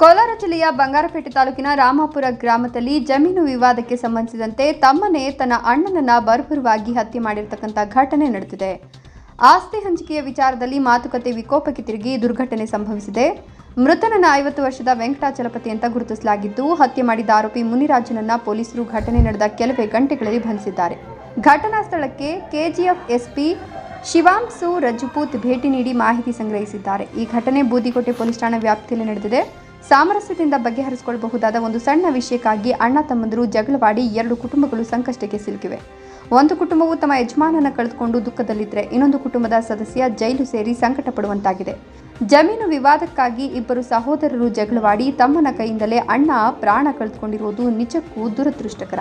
ಕೋಲಾರ ಜಿಲ್ಲೆಯ ಬಂಗಾರಪೇಟೆ ತಾಲೂಕಿನ ರಾಮಾಪುರ ಗ್ರಾಮದಲ್ಲಿ ಜಮೀನು ವಿವಾದಕ್ಕೆ ಸಂಬಂಧಿಸಿದಂತೆ ತಮ್ಮನೇ ತನ್ನ ಅಣ್ಣನನ್ನ ಬರ್ಬರವಾಗಿ ಹತ್ಯೆ ಮಾಡಿರತಕ್ಕಂಥ ಘಟನೆ ನಡೆದಿದೆ. ಆಸ್ತಿ ಹಂಚಿಕೆಯ ವಿಚಾರದಲ್ಲಿ ಮಾತುಕತೆ ವಿಕೋಪಕ್ಕೆ ತಿರುಗಿ ದುರ್ಘಟನೆ ಸಂಭವಿಸಿದೆ. ಮೃತನನ್ನ ಐವತ್ತು ವರ್ಷದ ವೆಂಕಟಾಚಲಪತಿ ಅಂತ ಗುರುತಿಸಲಾಗಿದ್ದು, ಹತ್ಯೆ ಮಾಡಿದ ಆರೋಪಿ ಮುನಿರಾಜನನ್ನ ಪೊಲೀಸರು ಘಟನೆ ನಡೆದ ಕೆಲವೇ ಗಂಟೆಗಳಲ್ಲಿ ಬಂಧಿಸಿದ್ದಾರೆ. ಘಟನಾ ಸ್ಥಳಕ್ಕೆ ಕೆಜಿಎಫ್ ಎಸ್ಪಿ ಶಿವಾಂಸು ರಜಪೂತ್ ಭೇಟಿ ನೀಡಿ ಮಾಹಿತಿ ಸಂಗ್ರಹಿಸಿದ್ದಾರೆ. ಈ ಘಟನೆ ಬೂದಿಕೋಟೆ ಪೊಲೀಸ್ ಠಾಣಾ ವ್ಯಾಪ್ತಿಯಲ್ಲಿ ನಡೆದಿದೆ. ಸಾಮರಸ್ಯದಿಂದ ಬಗೆಹರಿಸಿಕೊಳ್ಳಬಹುದಾದ ಒಂದು ಸಣ್ಣ ವಿಷಯಕ್ಕಾಗಿ ಅಣ್ಣ ತಮ್ಮಂದರು ಜಗಳವಾಡಿ ಎರಡು ಕುಟುಂಬಗಳು ಸಂಕಷ್ಟಕ್ಕೆ ಸಿಲುಕಿವೆ. ಒಂದು ಕುಟುಂಬವು ತಮ್ಮ ಯಜಮಾನನ ಕಳೆದುಕೊಂಡು ದುಃಖದಲ್ಲಿದ್ದರೆ ಇನ್ನೊಂದು ಕುಟುಂಬದ ಸದಸ್ಯ ಜೈಲು ಸೇರಿ ಸಂಕಟ ಪಡುವಂತಾಗಿದೆ ಜಮೀನು ವಿವಾದಕ್ಕಾಗಿ ಇಬ್ಬರು ಸಹೋದರರು ಜಗಳವಾಡಿ ತಮ್ಮನ ಕೈಯಿಂದಲೇ ಅಣ್ಣ ಪ್ರಾಣ ಕಳೆದುಕೊಂಡಿರುವುದು ನಿಜಕ್ಕೂ ದುರದೃಷ್ಟಕರ.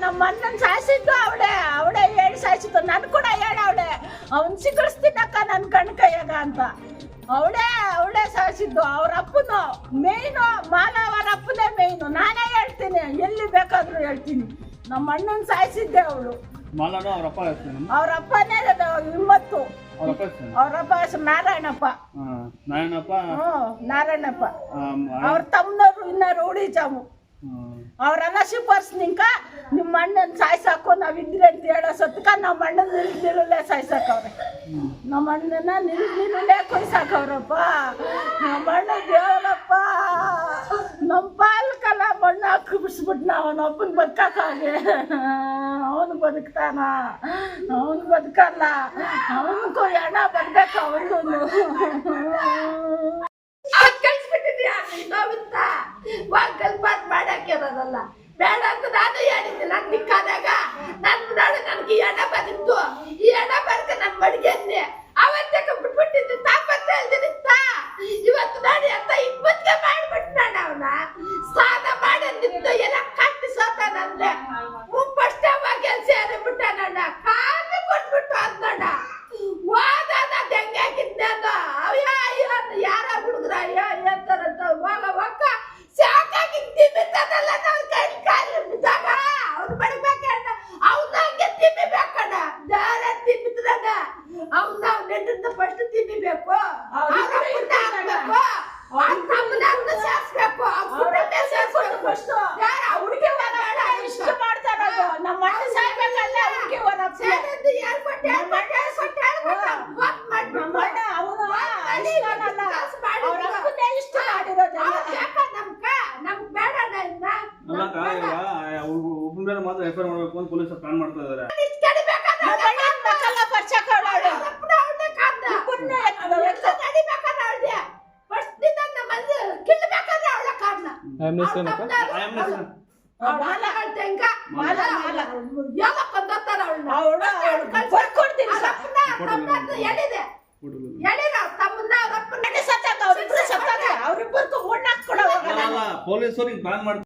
ನಮ್ಮ ಅಣ್ಣನ ಕೂಡ ಅವನ್ ನನ್ ಕಣ್ ಅಂತ. ಅವಳೇ ಅವಳೇ ಸಾಯಿಸಿದ್ದು ಅವ್ರ ಅಪ್ಪನು ಮೇಯ್ನು ಮಾಲ ಅವರ ಅಪ್ಪನೇ ಮೇಯ್ನು ನಾನೇ ಹೇಳ್ತೀನಿ ಎಲ್ಲಿ ಬೇಕಾದ್ರೂ ಹೇಳ್ತೀನಿ. ನಮ್ಮ ಅಣ್ಣನ ಸಾಯಿಸಿದ್ದೆ ಅವಳು. ಮಾಲಾನು ಅವ್ರ ಅಪ್ಪ ಹೆಸರು ಅವ್ರ ಅಪ್ಪನೇ ಹಿಮ್ಮತ್ತು. ಅವರಪ್ಪ ನಾರಾಯಣಪ್ಪ. ನಾರಾಯಣಪ್ಪ. ನಾರಾಯಣಪ್ಪ. ಅವ್ರ ತಮ್ಮನವ್ರು ಇನ್ನ ರೂಢಿ ಜಾಮು. ಅವ್ರ ಅವರೆಲ್ಲ ಶಿಫಾರ್ಸ್ ನಿಂಕ ನಿಮ್ಮ ಅಣ್ಣನ ಸಾಯ್ಸಾಕು ನಾವ್ ಇದ್ರೆ ಅಂತ ಹೇಳೋ ಸತ್ಕ ನಮ್ಮ ಅಣ್ಣನ ನಿಲ್ ನಿಲ್ಲುಲೆ ಸಾಯ್ಸಾಕವ್ರೆ. ನಮ್ಮ ಅಣ್ಣನ ನಿಲ್ ನಿಲ್ಲುಲೆ ಕೊಯ್ಸಾಕವ್ರಪ್ಪ ನಮ್ಮ ಅಣ್ಣ ದೇವರಪ್ಪ. ನಮ್ಮ ಪಾಲ್ಕಲ್ಲ ಮಣ್ಣ ಹಾಕಿ ಬಿಡಿಸ್ಬಿಟ್ನ ಅವನ ಒಬ್ಬನ ಬದುಕಾಕಾಗೆ ಅವನು ಬದುಕ್ತಾನ. ಅವನು ಬದುಕಲ್ಲ. ಅವನಿಗೂ ಹೆಣ ಬರ್ಬೇಕು ಅವನು ಕಳ್ಸ್ಬಿಟ್ಟಿದ್ಯಾ? ನೋವಿಂತ ವಾಕಲ್ ಬಾತ್ ಮಾಡಾಕಿರೋದಲ್ಲ ಬೇಡ ಅಂತ ನಾನು ಹೇಳಿದ್ದಿಲ್ಲ ನಿಕ್ಕಾದಾಗ. that ನಮ್ಮ ಅಣ್ಣ ಸಾಯ್ಬೇಕಲ್ಲ? ಹುಡುಗಿ ಒಂದ್ ಸೇರಿದ್ದು ಯಾರು ಕೊಟ್ಟೆ ಯಾರು ಕೊಟ್ಟೆ ಕೊಟ್ಟೆ ಮಾತ್ ಮಾಡಿ ನಮ್ಮ ಅಣ್ಣ ಅವನು ಇಷ್ಟನಲ್ಲ ಆ ಅಪ್ಪನ್ನೇ ಇಷ್ಟ ಮೇಲೆ ಎಫ್ ಐ ಮಾಡಬೇಕು ಅಂತ ಪೊಲೀಸರು ಪ್ಲಾನ್ ಮಾಡ್ತಾ ಇದಾರೆ ಆಯಮ್ಮನ ಹೆಸ್ರು ಏನಕ್ಕ? ಆಯಮ್ಮನ ಹೆಸ್ರು? ಅವ್ರಿಬ್ಬರಿಗೂ ಮುಣ್ಣಾಕ್ ಕೊಡೋ ಅಲ್ಲ, ಅಲ್ಲ, ಪೊಲೀಸರು ಪ್ಲಾನ್ ಮಾಡ್ತಾರೆ